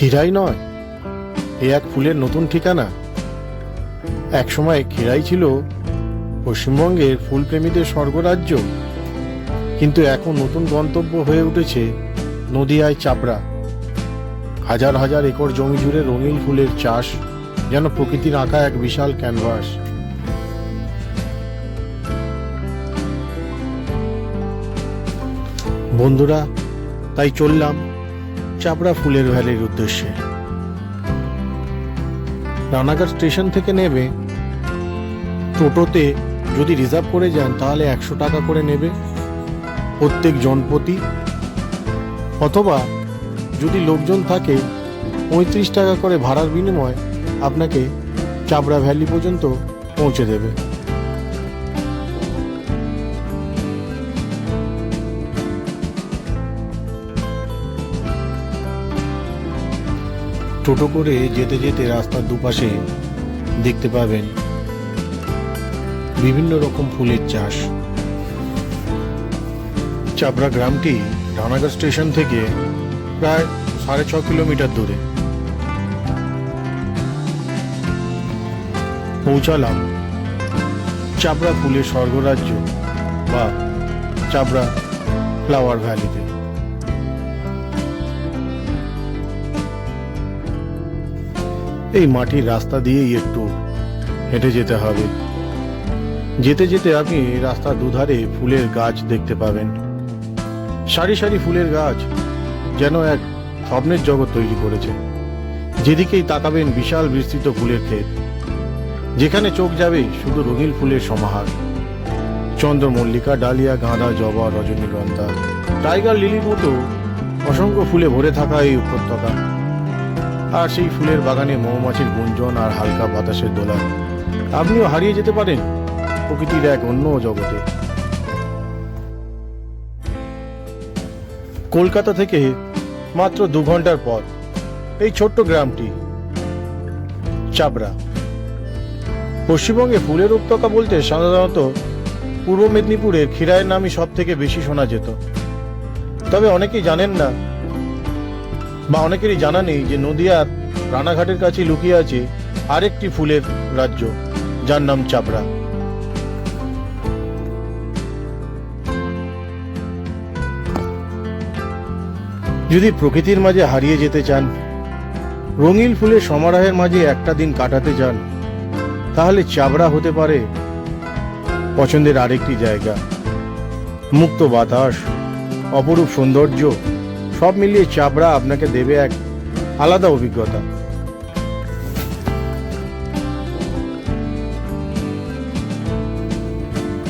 খিরাই নয়, এ এক ফুলের নতুন ঠিকানা। একসময় খিরাই ছিল পশ্চিমবঙ্গের ফুলপ্রেমীদের স্বর্গরাজ্য, কিন্তু এখন নতুন গন্তব্য হয়ে উঠেছে নদিয়ায় চাপড়া। হাজার হাজার একর জমি জুড়ে রঙিন ফুলের চাষ, যেন প্রকৃতির আঁকা এক বিশাল ক্যানভাস। বন্ধুরা, তাই চললাম। চাপড়া ফুলের ভ্যালির উদ্দেশ্যে। রানাঘাট স্টেশন থেকে নেবে। টোটোতে যদি রিজার্ভ করে যান, তাহলে একশো টাকা করে নেবে। প্রত্যেক জনপ্রতি অথবা যদি লোকজন থাকে, পঁয়ত্রিশ টাকা করে ভাড়ার বিনিময় আপনাকে চাপড়া ভ্যালি পর্যন্ত পৌঁছে দেবে। টোটো করে যেতে যেতে রাস্তার দুপাশে দেখতে পাবেন বিভিন্ন রকম ফুলের চাষ। চাপড়া গ্রামটি রানাঘাট স্টেশন থেকে প্রায় সাড়ে ছ কিলোমিটার দূরে। পৌঁছালাম চাপড়া ফুলের স্বর্গরাজ্য বা চাপড়া ফ্লাওয়ার ভ্যালিতে। এই মাটির রাস্তা দিয়েই একটু হেঁটে যেতে হবে। যেতে যেতে আপনি রাস্তার দুধারে ফুলের গাছ দেখতে পাবেন। সারি সারি ফুলের গাছ যেন এক স্বপ্নের জগৎ তৈরি করেছে। যেদিকেই তাকাবেন বিশাল বিস্তৃত ফুলের ক্ষেত। যেখানে চোখ যাবে শুধু রঙিন ফুলের সমাহার। চন্দ্রমল্লিকা, ডালিয়া, গাঁদা, জবা, রজনীগন্ধা, টাইগার লিলির মতো অসংখ্য ফুলে ভরে থাকা এই উপত্যকা। আর সেই ফুলের বাগানে মৌমাছির গুঞ্জন আর হালকা বাতাসের দোলা আপনিও হারিয়ে যেতে পারেন প্রকৃতির এক অন্য জগতে। কলকাতা থেকে মাত্র দু ঘণ্টার পথ, এই ছোট্ট গ্রামটি, চাবড়া। পশ্চিমবঙ্গে ফুলের উপত্যকা বলতে সাধারণত পূর্ব মেদিনীপুরের ক্ষীরায়ের নামই সব থেকে বেশি শোনা যেত। তবে অনেকেই জানেন না বা অনেকেরই জানা নেই যে নদিয়ার রানাঘাটের কাছে লুকিয়ে আছে আরেকটি ফুলের রাজ্য, যার নাম চাপড়া যদি প্রকৃতির মাঝে হারিয়ে যেতে চান, রঙিন ফুলের সমারোহের মাঝে একটা দিন কাটাতে চান তাহলে চাবড়া হতে পারে পছন্দের আরেকটি জায়গা। মুক্ত বাতাস, অপরূপ সৌন্দর্য সব মিলিয়ে চাবড়া আপনাকে দেবে এক আলাদা অভিজ্ঞতা।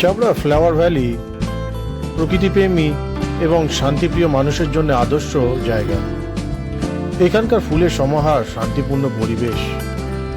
চাবড়া ফ্লাওয়ার ভ্যালি প্রকৃতিপ্রেমী এবং শান্তিপ্রিয় মানুষের জন্য আদর্শ জায়গা। এখানকার ফুলের সমাহার শান্তিপূর্ণ পরিবেশ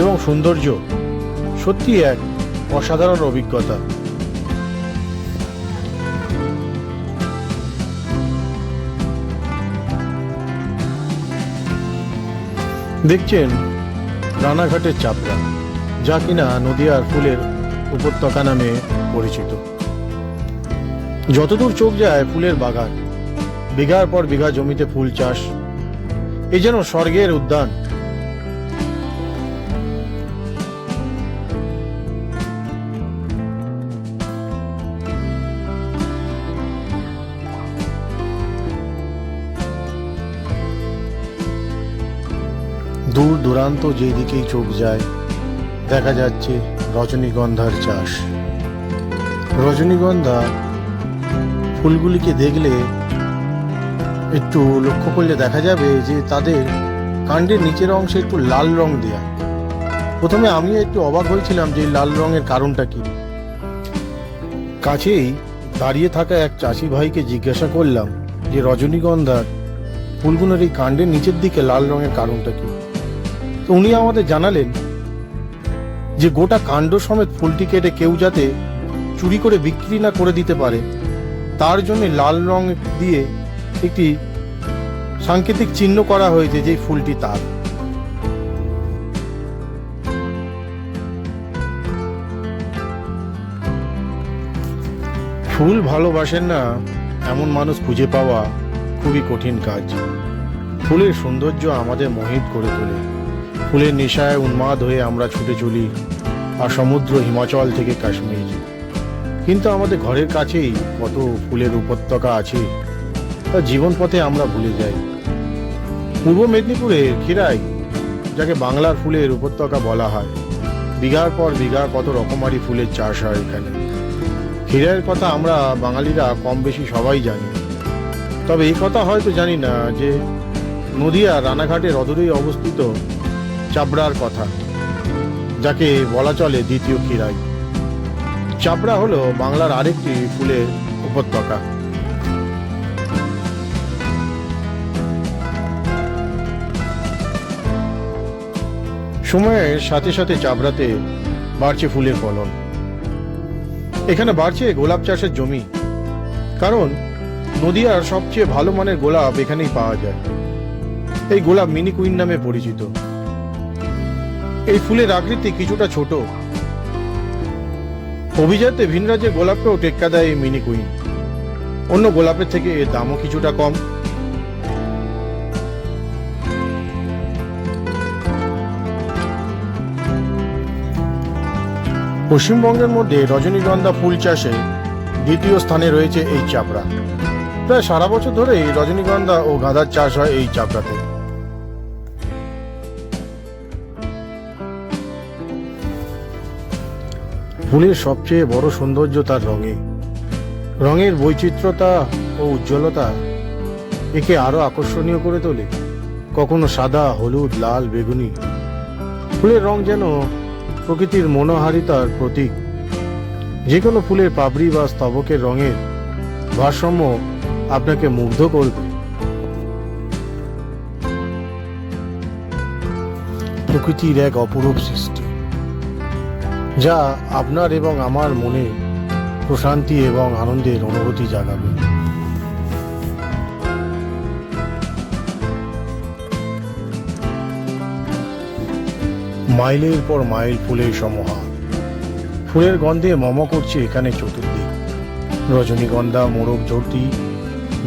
এবং সৌন্দর্য সত্যি এক অসাধারণ অভিজ্ঞতা। দেখছেন রানাঘাটের চাপড়া, যা কিনা নদিয়ার ফুলের উপত্যকা নামে পরিচিত। যতদূর চোখ যায় ফুলের বাগান, বিঘার পর বিঘা জমিতে ফুল চাষ, এ যেন স্বর্গের উদ্যান। দূর দূরান্ত যেদিকেই চোখ যায়, দেখা যাচ্ছে রজনীগন্ধার চাষ। রজনীগন্ধা ফুলগুলিকে দেখলে একটু লক্ষ্য করলে দেখা যাবে যে তাদের কাণ্ডের নিচের অংশে একটু লাল রং দেয়া। প্রথমে আমি একটু অবাক হয়েছিলাম যে লাল রঙের কারণটা কি। কাছেই দাঁড়িয়ে থাকা এক চাষি ভাইকে জিজ্ঞাসা করলাম যে রজনীগন্ধার ফুলগুলোর এই কাণ্ডের নিচের দিকে লাল রঙের কারণটা কি? উনি আমাদের জানালেন যে গোটা কাণ্ড সমেত ফুলটি কেটে কেউ যাতে চুরি করে বিক্রি না করে দিতে পারে, তার জন্য লাল রং দিয়ে একটি সাংকেতিক চিহ্ন করা হয়েছে যে ফুলটি তার। ফুল ভালোবাসেন না এমন মানুষ খুঁজে পাওয়া খুবই কঠিন কাজ। ফুলের সৌন্দর্য আমাদের মোহিত করে তোলে। ফুলের নেশায় উন্মাদ হয়ে আমরা ছুটে চলি আর সমুদ্র হিমাচল থেকে কাশ্মীর। কিন্তু আমাদের ঘরের কাছেই কত ফুলের উপত্যকা আছে, তা জীবন পথে আমরা ভুলে যাই। পূর্ব মেদিনীপুরের খিরাই যাকে বাংলার ফুলের উপত্যকা বলা হয়, বিঘার পর বিঘা কত রকমারি ফুলের চাষ হয় এখানে। খিরাইয়ের কথা আমরা বাঙালিরা কম বেশি সবাই জানি। তবে এই কথা হয়তো জানি না যে নদিয়া রানাঘাটের অদূরেই অবস্থিত চাবড়ার কথা, যাকে বলা চলে দ্বিতীয় খিরাই চাবড়া হলো বাংলার আরেকটি ফুলের উপত্যকা। সময়ের সাথে সাথে চাবড়াতে বাড়ছে ফুলের ফলন। এখানে বাড়ছে গোলাপ চাষের জমি, কারণ নদিয়ার সবচেয়ে ভালো মানের গোলাপ এখানেই পাওয়া যায়। এই গোলাপ মিনি কুইন নামে পরিচিত। এই ফুলের আকৃতি কিছুটা ছোট। অভিজাতে ভিন রাজ্যের গোলাপকেও টেক্কা দেয় এই মিনি কুইন। অন্য গোলাপের থেকে এর দামও কিছুটা কম। পশ্চিমবঙ্গের মধ্যে রজনীগন্ধা ফুল চাষে দ্বিতীয় স্থানে রয়েছে এই চাপড়া। প্রায় সারা বছর ধরেই রজনীগন্ধা ও গাঁদার চাষ হয় এই চাপড়াতে। ফুলের সবচেয়ে বড় সৌন্দর্য তার রঙে। রঙের বৈচিত্র্যতা ও উজ্জ্বলতা একে আরও আকর্ষণীয় করে তোলে। কখনো সাদা, হলুদ, লাল, বেগুনি। ফুলের রং যেন প্রকৃতির মনোহারিতার প্রতীক। যে কোনো ফুলের পাপড়ি বা স্তবকের রঙের ভারসাম্য আপনাকে মুগ্ধ করবে। প্রকৃতির এক অপরূপ সৃষ্টি। যা আপনার এবং আমার মনে প্রশান্তি এবং আনন্দের অনুভূতি জাগাবে। মাইলের পর মাইল ফুলের সমহা। ফুলের গন্ধে মম করছে এখানে চতুর্দিক। রজনীগন্ধা, মোরগ ঝর্তি,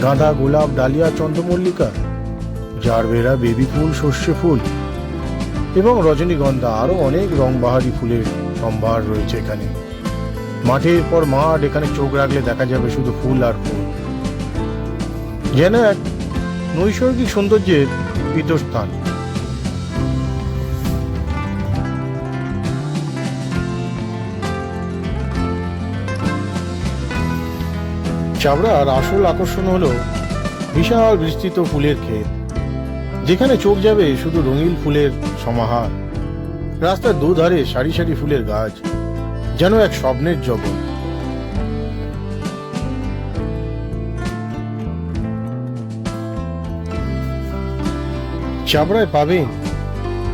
গাঁদা গোলাপ, ডালিয়া, চন্দ্রমল্লিকা, জারবেরা, বেবি ফুল, সর্ষে ফুল এবং রজনীগন্ধা, আরও অনেক রংবাহারি ফুলের সম্ভার রয়েছে এখানে। মাঠের পর মাঠ, এখানে চোখ রাখলে দেখা যাবে শুধু ফুল আর ফুল। যেন এক নৈসর্গিক সৌন্দর্যের পীঠস্থান চাবড়ার আসল আকর্ষণ হলো বিশাল বিস্তৃত ফুলের ক্ষেত, যেখানে চোখ যাবে শুধু রঙিন ফুলের সমাহার। রাস্তার দুধারে সারি সারি ফুলের গাছ, যেন এক স্বপ্নের জগৎ। চাবড়ায় পাবেন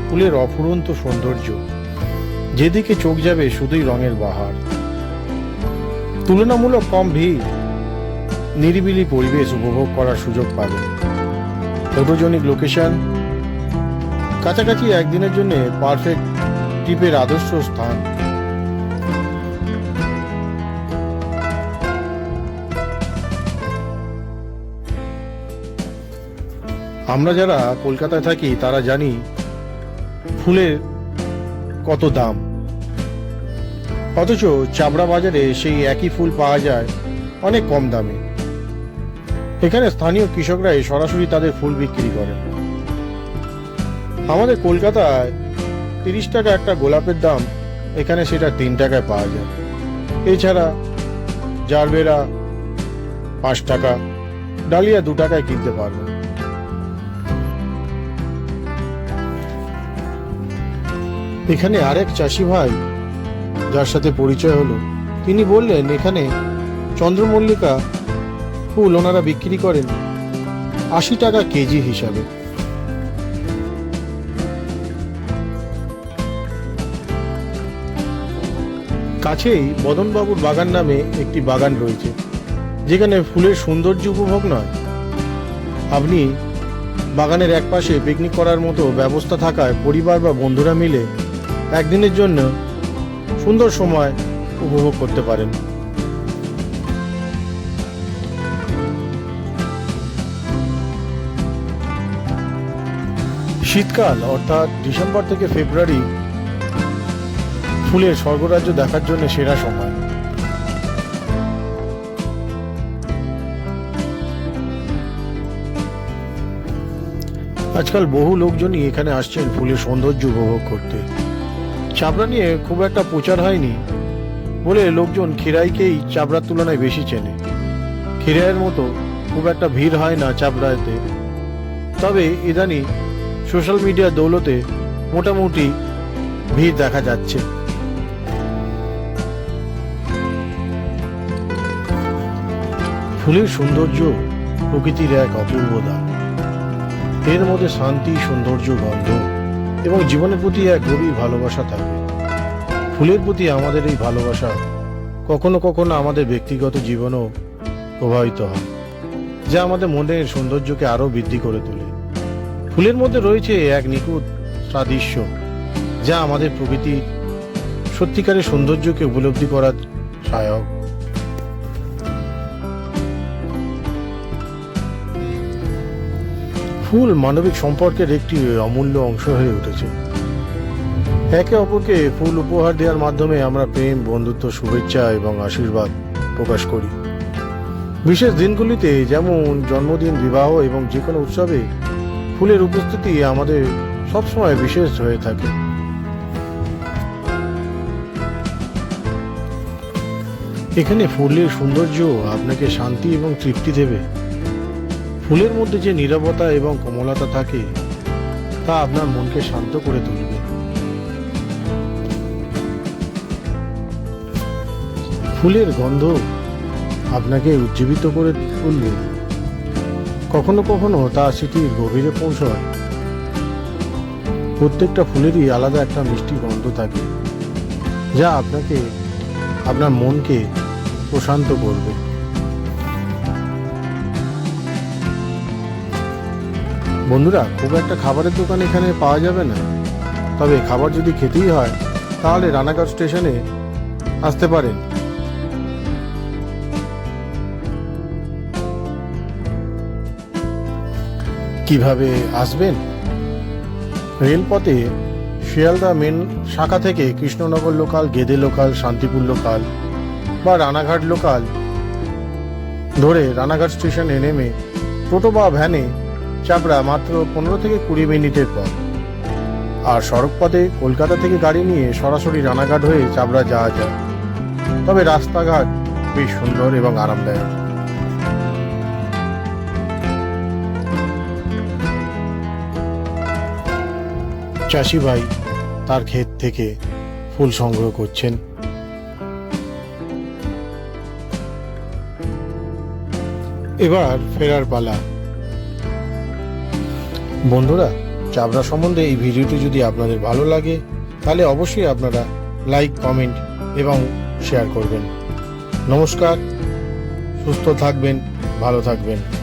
ফুলের অফুরন্ত সৌন্দর্য, যেদিকে চোখ যাবে শুধুই রঙের বাহার। তুলনামূলক কম ভিড়, নিরিবিলি পরিবেশ উপভোগ করার সুযোগ পাবেন ফটোজনিক লোকেশন কাছাকাছি একদিনের জন্য পারফেক্ট ট্রিপের আদর্শ স্থান। আমরা যারা কলকাতায় থাকি, তারা জানি ফুলের কত দাম। অথচ চাবড়া বাজারে সেই একই ফুল পাওয়া যায় অনেক কম দামে। এখানে স্থানীয় কৃষকরাই সরাসরি তাদের ফুল বিক্রি করেন। আমাদের কলকাতায় তিরিশ টাকা একটা গোলাপের দাম, এখানে সেটা তিন টাকায় পাওয়া যায়। এছাড়া জারবেরা পাঁচ টাকা, ডালিয়া দু টাকায় কিনতে পারবেন। এখানে আরেক চাষি ভাই, যার সাথে পরিচয় হলো, তিনি বললেন, এখানে চন্দ্রমল্লিকা ফুল ওনারা বিক্রি করেন আশি টাকা কেজি হিসাবে। কাছেই বদনবাবুর বাগান নামে একটি বাগান রয়েছে। যেখানে ফুলের সৌন্দর্য উপভোগ নয়। আপনি বাগানের একপাশে পিকনিক করার মতো ব্যবস্থা থাকায় পরিবার বা বন্ধুরা মিলে একদিনের জন্য সুন্দর সময় উপভোগ করতে পারেন। শীতকাল, অর্থাৎ ডিসেম্বর থেকে ফেব্রুয়ারি ফুলের স্বর্গরাজ্য দেখার জন্য সেরা সময়। আজকাল বহু লোকজনই এখানে আসছেন ফুলের সৌন্দর্য উপভোগ করতে। চাপড়া নিয়ে খুব একটা প্রচার হয়নি বলে লোকজন খিরাইকেই চাপড়ার তুলনায় বেশি চেনে। খিরাইয়ের মতো খুব একটা ভিড় হয় না চাপড়াতে তবে ইদানি সোশ্যাল মিডিয়ার দৌলতে মোটামুটি ভিড় দেখা যাচ্ছে। ফুলের সৌন্দর্য প্রকৃতির এক অপূর্ব দান। এর মধ্যে শান্তি, সৌন্দর্য, গন্ধ এবং জীবনের প্রতি এক গভীর ভালোবাসা থাকে। ফুলের প্রতি আমাদের এই ভালোবাসা কখনো কখনো আমাদের ব্যক্তিগত জীবনও প্রভাবিত হয়, যা আমাদের মনের সৌন্দর্যকে আরও বৃদ্ধি করে তোলে। ফুলের মধ্যে রয়েছে এক নিখুঁত সাদৃশ্য, যা আমাদের প্রকৃতির সত্যিকারের সৌন্দর্যকে উপলব্ধি করার সহায়ক। ফুল মানবিক সম্পর্কের একটি অমূল্য অংশ হয়ে উঠেছে। একে অপরকে ফুল উপহার দেওয়ার মাধ্যমে আমরা প্রেম, বন্ধুত্ব, শুভেচ্ছা এবং আশীর্বাদ প্রকাশ করি। বিশেষ দিনগুলিতে যেমন জন্মদিন, বিবাহ এবং যে কোনো উৎসবে ফুলের উপস্থিতি আমাদের সবসময় বিশেষ হয়ে থাকে। এখানে ফুলের সৌন্দর্য আপনাকে শান্তি এবং তৃপ্তি দেবে। ফুলের মধ্যে যে নীরবতা এবং কোমলতা থাকে, তা আপনার মনকে শান্ত করে তুলবে। ফুলের গন্ধ আপনাকে উজ্জীবিত করে তুলবে। কখনো কখনো তা স্মৃতির গভীরে পৌঁছায়। প্রত্যেকটা ফুলেরই আলাদা একটা মিষ্টি গন্ধ থাকে, যা আপনাকে, আপনার মনকে প্রশান্ত করবে। বন্ধুরা, খুব একটা খাবারের দোকান এখানে পাওয়া যাবে না। তবে খাবার যদি খেতেই হয়, তাহলে রানাঘাট স্টেশনে আসতে পারেন। কীভাবে আসবেন? রেলপথে শিয়ালদা মেন শাখা থেকে Krishnanagar local, Gede local, Shantipur local বা রানাঘাট লোকাল ধরে রানাঘাট স্টেশনে নেমে টোটো বা ভ্যানে চাপড়া মাত্র পনেরো থেকে কুড়ি মিনিটের পর আর সড়কপথে কলকাতা থেকে গাড়ি নিয়ে সরাসরি রানাঘাট হয়ে চাপড়া যাওয়া যায়। তবে রাস্তাঘাট বেশ সুন্দর এবং আরামদায়ক। চাষি ভাই তার ক্ষেত থেকে ফুল সংগ্রহ করছেন। এবার ফেরার পালা। বন্ধুরা, চাবড়া সম্বন্ধে এই ভিডিওটি যদি আপনাদের ভালো লাগে, তাহলে অবশ্যই আপনারা লাইক, কমেন্ট এবং শেয়ার করবেন। নমস্কার, সুস্থ থাকবেন, ভালো থাকবেন।